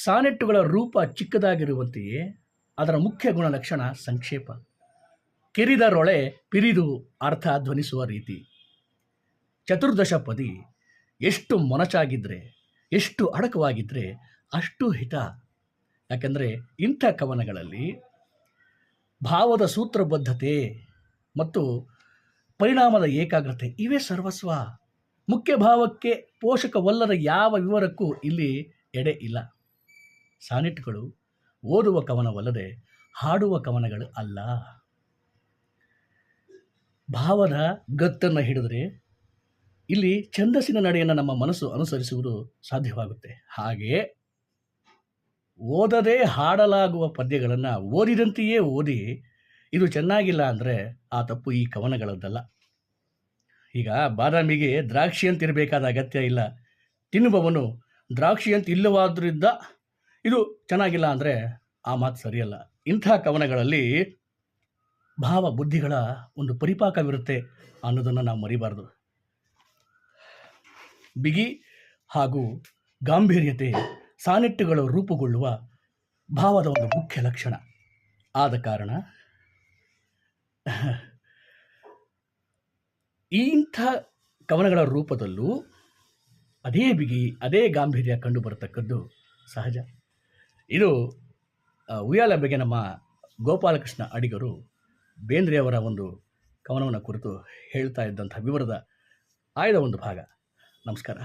ಸಾನೆಟ್ಟುಗಳ ರೂಪ ಚಿಕ್ಕದಾಗಿರುವಂತೆಯೇ ಅದರ ಮುಖ್ಯ ಗುಣಲಕ್ಷಣ ಸಂಕ್ಷೇಪ. ಕೆರಿದರೊಳೆ ಪಿರಿದು ಅರ್ಥ ಧ್ವನಿಸುವ ರೀತಿ. ಚತುರ್ದಶ ಪದಿ ಎಷ್ಟು ಮೊನಚಾಗಿದ್ದರೆ ಎಷ್ಟು ಅಡಕವಾಗಿದ್ದರೆ ಅಷ್ಟು ಹಿತ. ಯಾಕೆಂದರೆ ಇಂಥ ಕವನಗಳಲ್ಲಿ ಭಾವದ ಸೂತ್ರಬದ್ಧತೆ ಮತ್ತು ಪರಿಣಾಮದ ಏಕಾಗ್ರತೆ ಇವೇ ಸರ್ವಸ್ವ. ಮುಖ್ಯ ಭಾವಕ್ಕೆ ಪೋಷಕವಲ್ಲದ ಯಾವ ವಿವರಕ್ಕೂ ಇಲ್ಲಿ ಎಡೆ ಇಲ್ಲ. ಸಾನೆಟ್ಗಳು ಓದುವ ಕವನವಲ್ಲದೆ ಹಾಡುವ ಕವನಗಳು ಅಲ್ಲ. ಭಾವದ ಗತ್ತನ್ನು ಹಿಡಿದರೆ ಇಲ್ಲಿ ಛಂದಸ್ಸಿನ ನಡೆಯನ್ನು ನಮ್ಮ ಮನಸ್ಸು ಅನುಸರಿಸುವುದು ಸಾಧ್ಯವಾಗುತ್ತೆ. ಹಾಗೆಯೇ ಓದದೇ ಹಾಡಲಾಗುವ ಪದ್ಯಗಳನ್ನು ಓದಿದಂತೆಯೇ ಓದಿ ಇದು ಚೆನ್ನಾಗಿಲ್ಲ ಅಂದರೆ ಆ ತಪ್ಪು ಈ ಕವನಗಳದ್ದಲ್ಲ. ಈಗ ಬಾದಾಮಿಗೆ ದ್ರಾಕ್ಷಿ ಇರಬೇಕಾದ ಅಗತ್ಯ ಇಲ್ಲ. ತಿನ್ನುವವನು ದ್ರಾಕ್ಷಿ ಅಂತ ಇಲ್ಲವಾದ್ರಿಂದ ಇದು ಚೆನ್ನಾಗಿಲ್ಲ ಅಂದರೆ ಆ ಮಾತು ಸರಿಯಲ್ಲ. ಇಂಥ ಕವನಗಳಲ್ಲಿ ಭಾವ ಬುದ್ಧಿಗಳ ಒಂದು ಪರಿಪಾಕವಿರುತ್ತೆ ಅನ್ನೋದನ್ನು ನಾವು ಮರಿಬಾರ್ದು. ಬಿಗಿ ಹಾಗೂ ಗಾಂಭೀರ್ಯತೆ ಸಾನೆಟ್ಟುಗಳು ರೂಪುಗೊಳ್ಳುವ ಭಾವದ ಒಂದು ಮುಖ್ಯ ಲಕ್ಷಣ. ಆದ ಕಾರಣ ಇಂಥ ಕವನಗಳ ರೂಪದಲ್ಲೂ ಅದೇ ಬಿಗಿ, ಅದೇ ಗಾಂಭೀರ್ಯ ಕಂಡುಬರತಕ್ಕದ್ದು ಸಹಜ. ಇದು ಉಯ್ಯಾಲ ಬಗ್ಗೆ ನಮ್ಮ ಗೋಪಾಲಕೃಷ್ಣ ಅಡಿಗರು ಬೇಂದ್ರೆಯವರ ಒಂದು ಕವನವನ್ನು ಕುರಿತು ಹೇಳ್ತಾ ಇದ್ದಂಥ ವಿವರದ ಆಯ್ದ ಒಂದು ಭಾಗ. ನಮಸ್ಕಾರ.